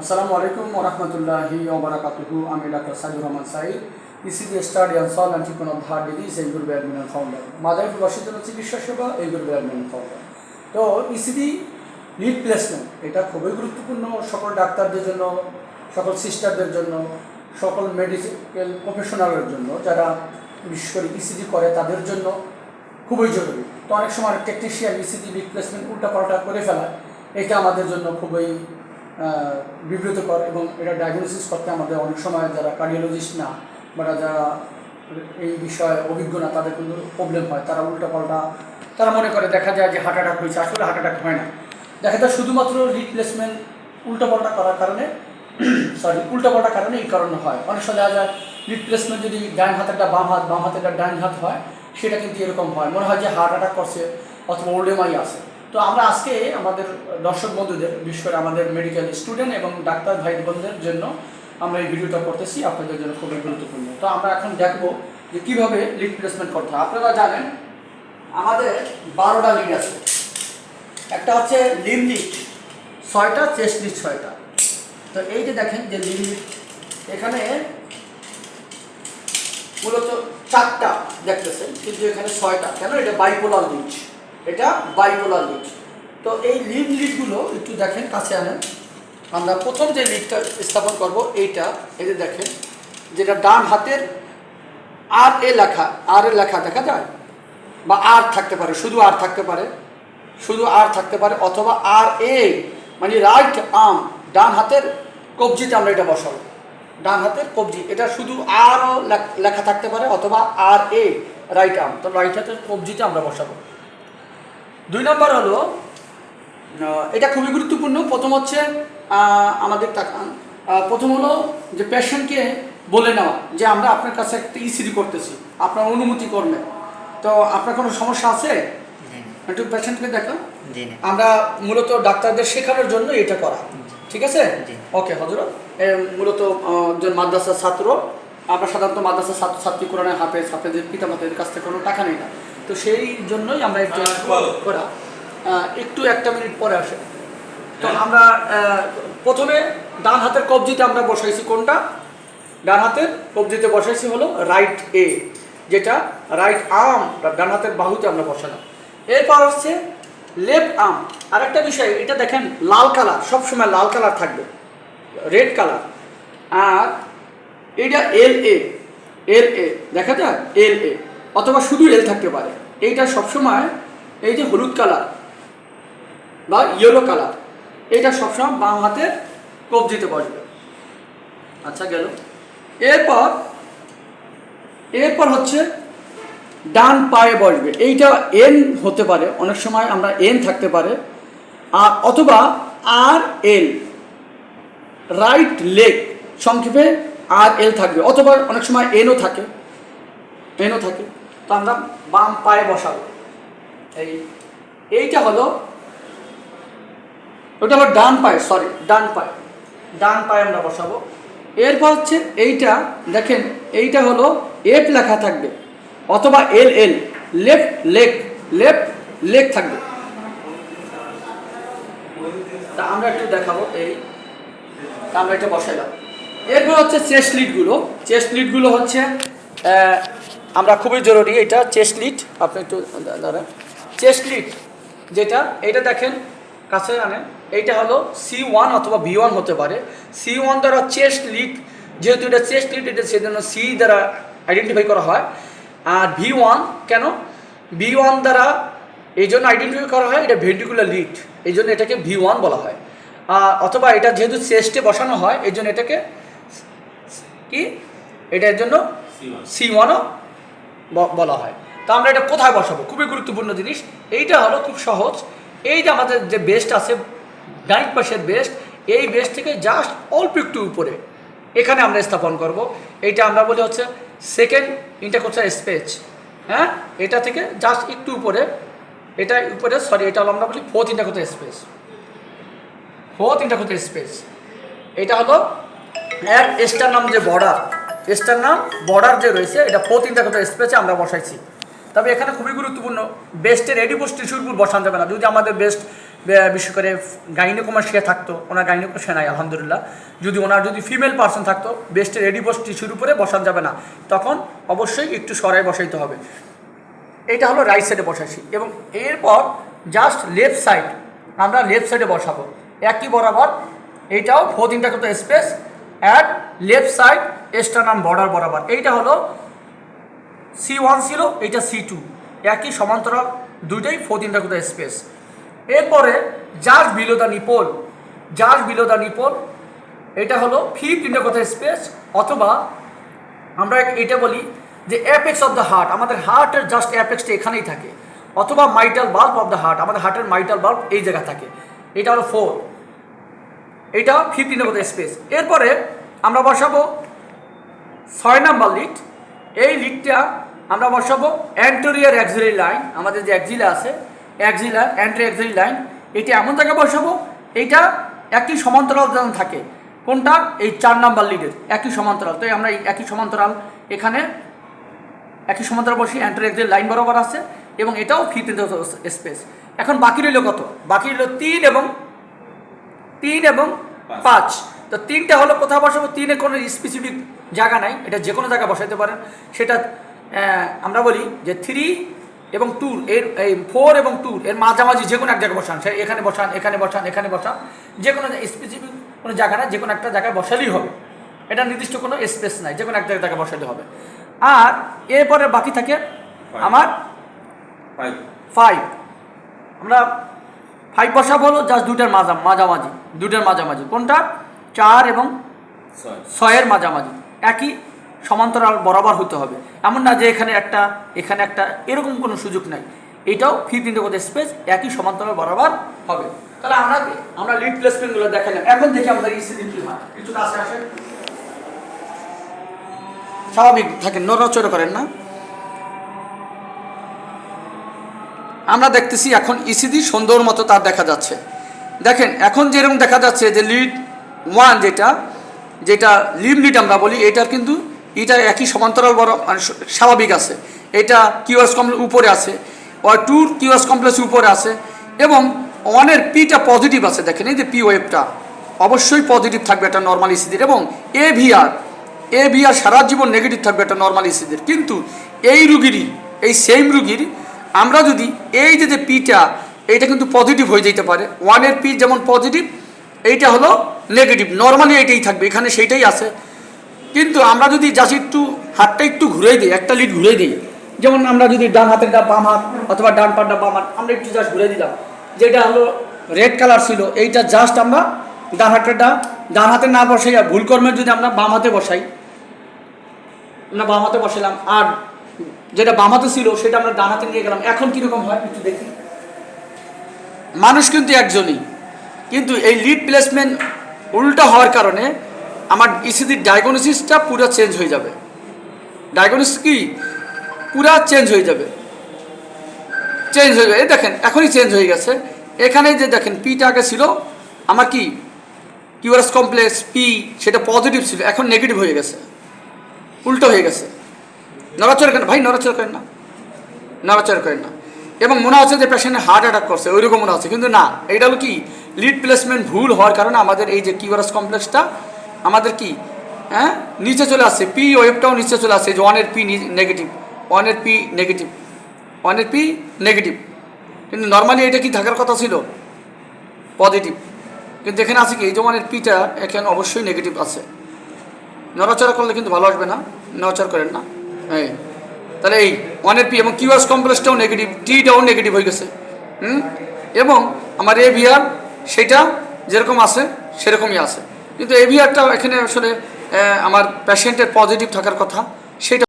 আসসালামু আলাইকুম ওরহমতুল্লাহি ওবরাকাতুহু আমি doctor Saidur Rahman Saeed ECG study solve and treatment of heart disease এই গ্রুপে অ্যাডমিন ফাউন্ডার মাদারি প্রবাসীর চিকিৎসা সেবা এই গ্রুপে অ্যাডমিন ফাউন্ডার তো ইসিডি রিপ্লেসমেন্ট এটা খুবই গুরুত্বপূর্ণ সকল ডাক্তারদের জন্য, সকল সিস্টারদের জন্য, সকল মেডিকেল প্রফেশনালের জন্য, যারা বিশেষ করে ইসিডি করে তাদের জন্য খুবই জরুরি। তো অনেক সময় টেকনিশিয়ান ইসিডি রিপ্লেসমেন্ট উল্টাপাল্টা করে ফেলায়, এটা আমাদের জন্য খুবই বিব্রতকর এবং এটা ডায়াগনোসিস করতে আমাদের অনেক সময় যারা কার্ডিওলজিস্ট না, বা যারা এই বিষয়ে অভিজ্ঞ না, তাদের কিন্তু প্রবলেম হয়। তারা উল্টাপাল্টা, তারা মনে করে দেখা যায় যে হার্ট অ্যাটাক হয়েছে, আসলে হার্ট অ্যাটাক হয় না। দেখা যায় শুধুমাত্র রিপ্লেসমেন্ট উল্টাপাল্টা করার কারণে সরি উল্টাপাল্টা কারণে এই কারণে হয়। অনেক সময় দেখা যায় রিপ্লেসমেন্ট যদি ডান হাতেরটা বাম হাত, বাম হাতেরটা ডান হাত হয়, সেটা কিন্তু এরকম হয়। মনে হয় যে হার্ট অ্যাটাক করছে, অথবা ওল্ডেমাই আছে। তো আমরা আজকে আমাদের দর্শক বন্ধুদের, বিশেষ করে আমাদের মেডিকেল স্টুডেন্ট এবং ডাক্তার ভাই বোনদের জন্য আমরা এই ভিডিওটা করতেছি। আপনাদের জন্য খুবই গুরুত্বপূর্ণ। তো আমরা এখন দেখব যে কীভাবে লিড প্লেসমেন্ট করতে হয়। আপনারা জানেন, আমাদের বারোটা লিড আছে। একটা হচ্ছে লিম লিড ছয়টা চেস্ট লিড ছয়টা। তো এই যে দেখেন যে লিম লিড এখানে মূলত চারটা দেখতেছেন, কিন্তু এখানে ছয়টা। কেন? এটা বাইপোলার লিড এটা বাইপোলার লিড তো এই লিড লিডগুলো একটু দেখেন, কাছে আনেন। আমরা প্রথম যে লিডটা স্থাপন করব, এইটা, এই যে দেখেন, যেটা ডান হাতের আর এ লেখা, আর এ লেখা দেখা যায়? বা আর থাকতে পারে, শুধু আর থাকতে পারে, শুধু আর থাকতে পারে, অথবা আর এ মানে রাইট আর্ম ডান হাতের কবজিতে আমরা এটা বসাবো। ডান হাতের কবজি, এটা শুধু আরও লেখা থাকতে পারে, অথবা আর এ রাইট আর্ম তো রাইট হাতের কবজিতে আমরা বসাবো। দুই নম্বর হলো এটা খুবই গুরুত্বপূর্ণ। প্রথম হচ্ছে আমাদের প্রথম হলো যে পেশেন্টকে বলে নেওয়া যে আমরা আপনার কাছে একটা ইসিডি করতেছি আপনার অনুমতি করবে তো আপনার কোনো সমস্যা আছে? একটু পেশেন্টকে দেখো আমরা মূলত ডাক্তারদের শেখানোর জন্য এটা করা। ঠিক আছে? ওকে হজরত। মূলত একজন মাদ্রাসার ছাত্র। আমরা সাধারণত মাদ্রাসার ছাত্র ছাত্রী কোরআনের হাফেজ হাফেজের পিতামাতাদের কাছ থেকে কোনো টাকা নেই না। তো সেই জন্যই আমরা একজন করা। একটু একটা মিনিট পরে আসে। তো আমরা প্রথমে ডান হাতের কবজিতে আমরা বসাইছি কোনটা? ডান হাতের কবজিতে বসাইছি হলো রাইট এ যেটা রাইট আর্ম ডান হাতের বাহুতে আমরা বসালাম। এরপর হচ্ছে লেফট আর্ম আরেকটা বিষয় এটা দেখেন লাল কালার সবসময় লাল কালার থাকবে রেড কালার আর এটা এল এ এল এ দেখা যায় এল এ অথবা শুধু এল থাকতে পারে। এইটা সবসময় এই যে হলুদ কালার বা ইয়েলো কালার এটা সবসময় বাম হাতের কবজিতে বসবে। আচ্ছা গেল। এরপর এরপর হচ্ছে ডান পায়ে বসবে। এইটা এন হতে পারে, অনেক সময় আমরা এন থাকতে পারে। আর অথবা আর এল রাইট লেগ সংক্ষেপে আর এল থাকবে, অথবা অনেক সময় এনও থাকে এনও থাকে। তো আমরা বাম পায়ে বসাবো। এই, এইটা হলো, ওটা হলো ডান পায়ে সরি ডান পায়ে। ডান পায়ে আমরা বসাবো। এরপর হচ্ছে এইটা, দেখেন, এইটা হলো এফ লেখা থাকবে, অথবা L L left leg left leg থাকবে। তা আমরা একটু দেখাবো, এই, তা আমরা এটা বসাইলাম। এরপর হচ্ছে চেস্ট লিডগুলো চেস্ট লিডগুলো হচ্ছে আমরা খুবই জরুরি এটা চেস্ট লিড আপনি একটু দাঁড়ান চেস্ট লিড যেটা, এটা দেখেন, কাছে আনেন, এইটা হলো সি ওয়ান অথবা ভি ওয়ান হতে পারে। সি ওয়ান দ্বারা চেস্ট লিড যেহেতু এটা চেস্ট লিড এটা সেজন্য সি দ্বারা আইডেন্টিফাই করা হয়। আর ভি ওয়ান কেন? ভি ওয়ান দ্বারা এই জন্য আইডেন্টিফাই করা হয়, এটা ভেন্টিকুলার লিড এই জন্য এটাকে ভি ওয়ান বলা হয়। অথবা এটা যেহেতু চেস্টে বসানো হয়, এই জন্য এটাকে কি? এটার জন্য সি ওয়ানও বলা হয়। তো আমরা এটা কোথায় বসাবো? খুবই গুরুত্বপূর্ণ জিনিস। এইটা হলো খুব সহজ। এই যে আমাদের যে বেস্ট আছে ডাইন পাশের বেস্ট এই বেস্ট থেকে জাস্ট অল্প একটু উপরে এখানে আমরা স্থাপন করব। এইটা আমরা বলি হচ্ছে সেকেন্ড ইন্টারকোচার স্পেচ হ্যাঁ? এটা থেকে জাস্ট একটু উপরে। এটা উপরে সরি এটা হলো আমরা বলি fourth intercostal space fourth intercostal space এটা হলো এক এস্টার নাম যে বর্ডার এস্টার নাম বর্ডার যে রয়েছে, এটা ফোর্থ ইন্টারকোচার স্পেসে আমরা বসাইছি। তবে এখানে খুবই গুরুত্বপূর্ণ বেস্টের এডিপোস টিস্যুর উপর বসানো যাবে না। যদি আমাদের বেস্ট বিশেষ করে গাইনোকমাসিয়া থাকতো, ওনার গাইনোকমাসিয়া নাই, আলহামদুলিল্লাহ। যদি ওনার যদি ফিমেল পার্সন থাকতো বেস্টের বস টিস্যুর উপরে বসানো যাবে না। তখন অবশ্যই একটু সরাই বসাইতে হবে। এটা হলো রাইট সাইডে বসাইছি। এবং এরপর জাস্ট লেফট সাইড আমরা লেফট সাইডে বসাবো। একই বরাবর এইটাও ফোর তিনটা কত space at left side sternum border বরাবর। এইটা হলো সি ওয়ান ছিল, এইটা সি টু একই সমান্তরাল, দুইটাই ফোর তিনটা কত স্পেস এরপরে just below the nipple just below the nipple এটা হলো ফিফ তিনটা কথা স্পেস অথবা আমরা এটা বলি যে অ্যাপেক্স অফ দ্য হার্ট আমাদের হার্টের জাস্ট অ্যাপেক্সটা এখানেই থাকে। অথবা মাইটাল বাল্ব অফ দ্য হার্ট আমাদের হার্টের মাইটাল বাল্ব এই জায়গা থাকে। এটা হলো ফোর এটা ফিফটিনের মতো স্পেস এরপরে আমরা বসাবো ছয় নাম্বার লিড এই লিডটা আমরা বসাবো অ্যান্টোরিয়ার অ্যাক্সিলারি লাইন আমাদের যে অ্যাক্সিলা আছে অ্যাক্সিলার অ্যান্ট্রি অ্যাক্সিলারি লাইন এটি এমন জায়গায় বসাবো এইটা একই সমান্তরাল যেন থাকে। কোনটা? এই চার নাম্বার লিডের একই সমান্তরাল। তো আমরা একই সমান্তরাল এখানে একই সমান্তরাল বসি অ্যান্ট্রি অ্যাক্সিলারি লাইন বরাবর আছে, এবং এটাও ফিফটিন স্পেস এখন বাকি রইল কত? বাকি রইল তিন এবং তিন এবং পাঁচ। তো তিনটা হলো কোথাও বসাবো তিনে কোনো স্পেসিফিক জায়গা নাই এটা যে কোনো জায়গায় বসাইতে পারেন। সেটা আমরা বলি যে থ্রি এবং টুর এর এই ফোর এবং টুর এর মাঝামাঝি যে কোনো এক জায়গায় বসান। সে এখানে বসান এখানে বসান এখানে বসান। যে কোনো স্পেসিফিক কোনো জায়গা না যে কোনো একটা জায়গায় বসালেই হবে। এটা নির্দিষ্ট কোনো স্পেস নাই যে কোনো এক জায়গায় বসালে হবে। আর এরপরে বাকি থাকে আমার ফাইভ আমরা ফাইভ বসাবো হলো জাস্ট দুটার মাজা মাঝামাঝি দুটার মাঝামাঝি। কোনটা? চার এবং ছয়ের মাঝামাঝি। একই সমান্তরাল বরাবর হতে হবে। এমন না যে এখানে একটা এখানে একটা এরকম কোনো সুযোগ নাই। এটাও ফিফ ইন্টু কোথায় স্পেস একই সমান্তরাল বরাবর হবে। তাহলে আমরা আমরা লিড প্লেসমেন্টগুলো দেখালাম এখন দেখি আমাদের ইসিডি কি হয়। কিছু কাছে আসে স্বাভাবিক থাকেন নড়াচড়া করেন না। আমরা দেখতেছি এখন ইসিডি সুন্দর মতো তার দেখা যাচ্ছে। দেখেন, এখন যেরকম দেখা যাচ্ছে যে লিড ওয়ান যেটা যেটা লিম লিড আমরা বলি, এটার কিন্তু এটা একই সমান্তরাল বড় মানে স্বাভাবিক আছে। এটা কিউএস কমপ্লেক্স উপরে আছে আর টুর কিউএস কমপ্লেক্স উপরে আছে, এবং ওয়ানের পিটা পজিটিভ আছে। দেখেন, এই যে পি ওয়েভটা অবশ্যই পজিটিভ থাকবে একটা নর্মাল ইসিডির এবং এ ভিআর এ ভিআর সারা জীবন নেগেটিভ থাকবে একটা নর্মাল ইসিডির কিন্তু এই রুগীরই, এই সেম রুগীর আমরা যদি এই যে যে পিটা এইটা কিন্তু পজিটিভ হয়ে যেতে পারে। ওয়ানের পি যেমন পজিটিভ এইটা হলো নেগেটিভ নর্মালি এইটাই থাকবে, এখানে সেইটাই আছে। কিন্তু আমরা যদি জাস্ট একটু হাতটা একটু ঘুরে দিই, একটা লিড ঘুরে দিই, যেমন আমরা যদি ডান হাতের ডা বাম হাত অথবা ডান পাটটা বাম হাত, আমরা একটু জাস্ট ঘুরে দিলাম। যেটা হলো রেড কালার ছিল, এইটা জাস্ট আমরা ডান হাতেরটা ডান হাতে না বসাই আর ভুল কর্মের যদি আমরা বাম হাতে বসাই, আমরা বাম হাতে বসালাম আর যেটা বাম হাতে ছিল, সেটা আমরা ডান হাতে নিয়ে গেলাম। এখন কীরকম হয়? একটু দেখি। মানুষ কিন্তু একজনই। কিন্তু এই লিড প্লেসমেন্ট উল্টা হওয়ার কারণে আমার ইসিডির ডায়াগনোসিসটা পুরো চেঞ্জ হয়ে যাবে। ডায়াগনোসিস কি? পুরা চেঞ্জ হয়ে যাবে। চেঞ্জ হয়ে যাবে। দেখেন, এখনই চেঞ্জ হয়ে গেছে। এখানে যে দেখেন পিটা আগে ছিল, আমার কি? কিউআরএস কমপ্লেক্স পি সেটা পজিটিভ ছিল, এখন নেগেটিভ হয়ে গেছে। উল্টো হয়ে গেছে। নড়াচড়া করেন ভাই নড়াচড়া করেন না। নড়াচড়া করেন না। এবং মনে হচ্ছে যে পেশেন্টের হার্ট অ্যাটাক করছে, ওইরকম মনে হচ্ছে। কিন্তু না এটা হলো কি? লিড প্লেসমেন্ট ভুল হওয়ার কারণে আমাদের এই যে কিউআরএস কমপ্লেক্সটা আমাদের কি? হ্যাঁ? নিচে চলে আসছে। পি ওয়েবটাও নিচে চলে আসছে। যে ওয়ানের পি নেগেটিভ ওয়ানের পি নেগেটিভ ওয়ানের পি নেগেটিভ কিন্তু নর্মালি এটা কি থাকার কথা ছিল? পজিটিভ কিন্তু এখানে আছে কি? এই যে ওয়ানের পিটা এখানে অবশ্যই নেগেটিভ আছে। নড়াচড়া করলে কিন্তু ভালো আসবে না। নড়াচড়া করেন না। এই, তাহলে এই ওয়ানের পি এবং কিউএস কমপ্লেক্সটাও নেগেটিভ টিটাও নেগেটিভ হয়ে গেছে, হুম? এবং আমার এ ভিআর সেটা যেরকম আছে, সেরকমই আছে। কিন্তু এ ভিআরটা এখানে আসলে আমার পেশেন্টের পজিটিভ থাকার কথা, সেটা